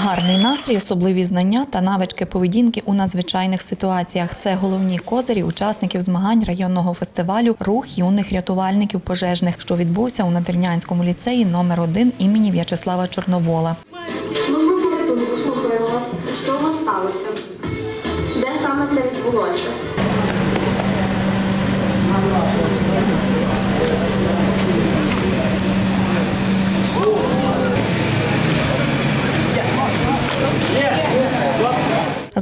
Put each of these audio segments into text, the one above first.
Гарний настрій, особливі знання та навички поведінки у надзвичайних ситуаціях це головні козирі учасників змагань районного фестивалю Рух юних рятувальників пожежних, що відбувся у Надвірнянському ліцеї номер 1 імені В'ячеслава Чорновола.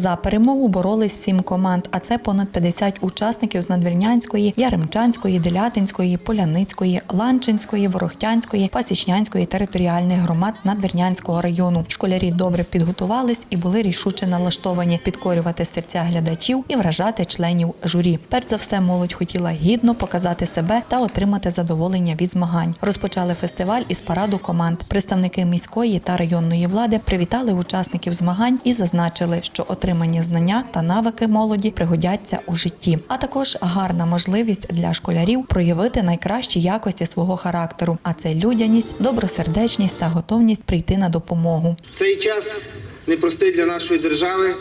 За перемогу боролись сім команд, а це понад 50 учасників з Надвірнянської, Яремчанської, Делятинської, Поляницької, Ланчинської, Ворохтянської, Пасічнянської територіальних громад Надвірнянського району. Школярі добре підготувались і були рішуче налаштовані підкорювати серця глядачів і вражати членів журі. Перш за все, молодь хотіла гідно показати себе та отримати задоволення від змагань. Розпочали фестиваль із параду команд. Представники міської та районної влади привітали учасників змагань і зазначили, що отримані знання та навики молоді пригодяться у житті, а також гарна можливість для школярів проявити найкращі якості свого характеру, а це людяність, добросердечність та готовність прийти на допомогу. Цей час непростий для нашої держави.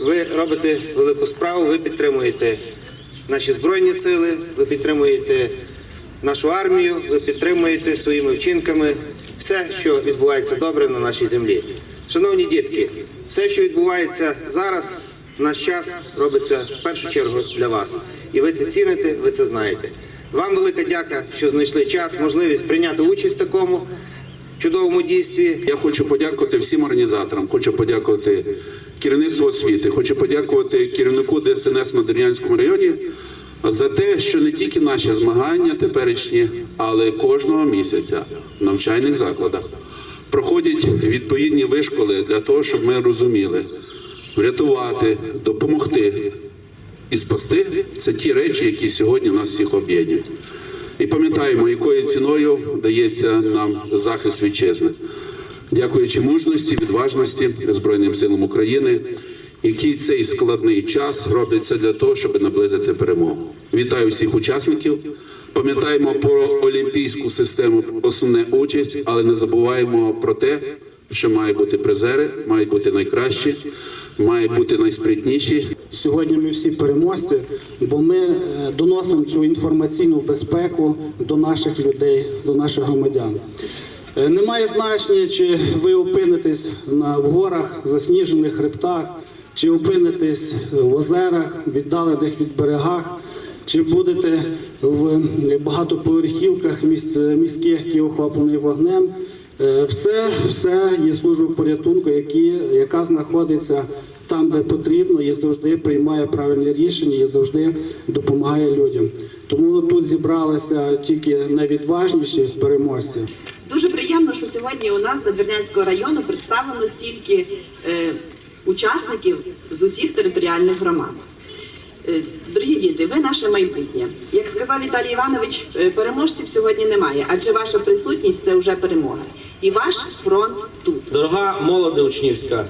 Ви робите велику справу, ви підтримуєте наші збройні сили, ви підтримуєте нашу армію, ви підтримуєте своїми вчинками все, що відбувається добре на нашій землі. Шановні дітки, все, що відбувається зараз, в наш час робиться в першу чергу для вас. І ви це ціните, ви це знаєте. Вам велика дяка, що знайшли час, можливість прийняти участь в такому чудовому дійстві. Я хочу подякувати всім організаторам, хочу подякувати керівництву освіти, хочу подякувати керівнику ДСНС в Мадернянському районі за те, що не тільки наші змагання теперішні, але кожного місяця в навчальних закладах проходять відповідні вишколи для того, щоб ми розуміли, врятувати, допомогти і спасти це ті речі, які сьогодні нас всіх об'єднують. І пам'ятаємо, якою ціною дається нам захист вітчизни, дякуючи мужності, відважності Збройним силам України, які цей складний час робляться для того, щоб наблизити перемогу. Вітаю всіх учасників. Пам'ятаємо про олімпійську систему основне участь, але не забуваємо про те, що мають бути призери, мають бути найкращі, мають бути найспритніші. Сьогодні ми всі переможці, бо ми е, доносимо цю інформаційну безпеку до наших людей, до наших громадян. Е, Немає значення, чи ви опинитесь в горах, засніжених хребтах, чи опинитесь в озерах, віддалених від берегах, чи будете в багатоповерхівках міських, які охоплені вогнем. Е, Все, все є служба порятунку, які, яка знаходиться там, де потрібно, і завжди приймає правильні рішення і завжди допомагає людям. Тому тут зібралися тільки найвідважніші переможці. Дуже приємно, що сьогодні у нас з Надвірнянського району представлено стільки е, учасників з усіх територіальних громад. Е, Дорогі діти, ви наше майбутнє. Як сказав Віталій Іванович, е, переможців сьогодні немає, адже ваша присутність це вже перемога. І ваш фронт тут. Дорога молоде учнівська,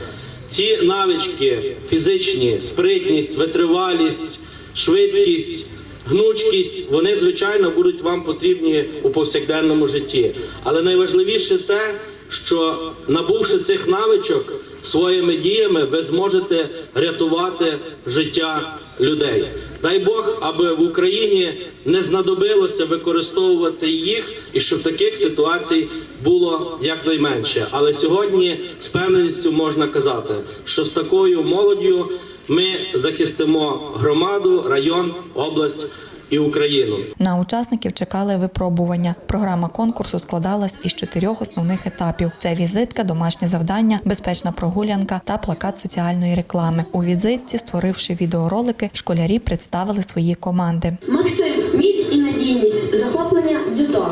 ці навички фізичні, спритність, витривалість, швидкість, гнучкість, вони звичайно будуть вам потрібні у повсякденному житті. Але найважливіше те, що набувши цих навичок своїми діями, ви зможете рятувати життя людей. Дай Бог, аби в Україні не знадобилося використовувати їх, і щоб таких ситуацій було якнайменше. Але сьогодні з певністю можна казати, що з такою молоддю ми захистимо громаду, район, область і Україну. На учасників чекали випробування. Програма конкурсу складалась із чотирьох основних етапів: це візитка, домашнє завдання, безпечна прогулянка та плакат соціальної реклами. У візитці, створивши відеоролики, школярі представили свої команди. Максим, міць і надійність, захоплення дзюдо.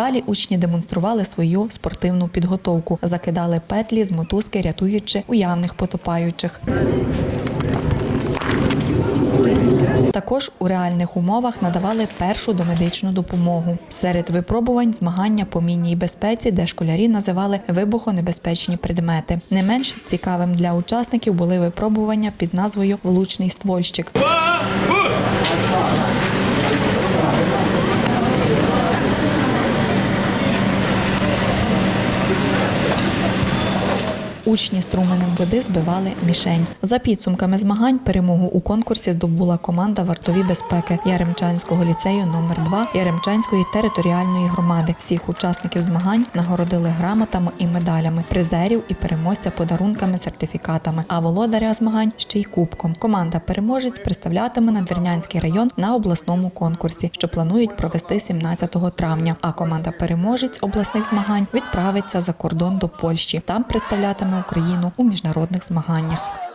Далі учні демонстрували свою спортивну підготовку, закидали петлі з мотузки, рятуючи уявних потопаючих. Також у реальних умовах надавали першу домедичну допомогу. Серед випробувань змагання по мінній безпеці, де школярі називали вибухонебезпечні предмети. Не менш цікавим для учасників були випробування під назвою Влучний ствольщик. Учні струменем води збивали мішень. За підсумками змагань перемогу у конкурсі здобула команда вартові безпеки Яремчанського ліцею номер 2 Яремчанської територіальної громади. Всіх учасників змагань нагородили грамотами і медалями, призерів і переможця подарунками, сертифікатами. А володаря змагань ще й кубком. Команда переможець представлятиме Надвірнянський район на обласному конкурсі, що планують провести 17 травня. А команда переможець обласних змагань відправиться за кордон до Польщі. Там представлятиме Україну у міжнародних змаганнях.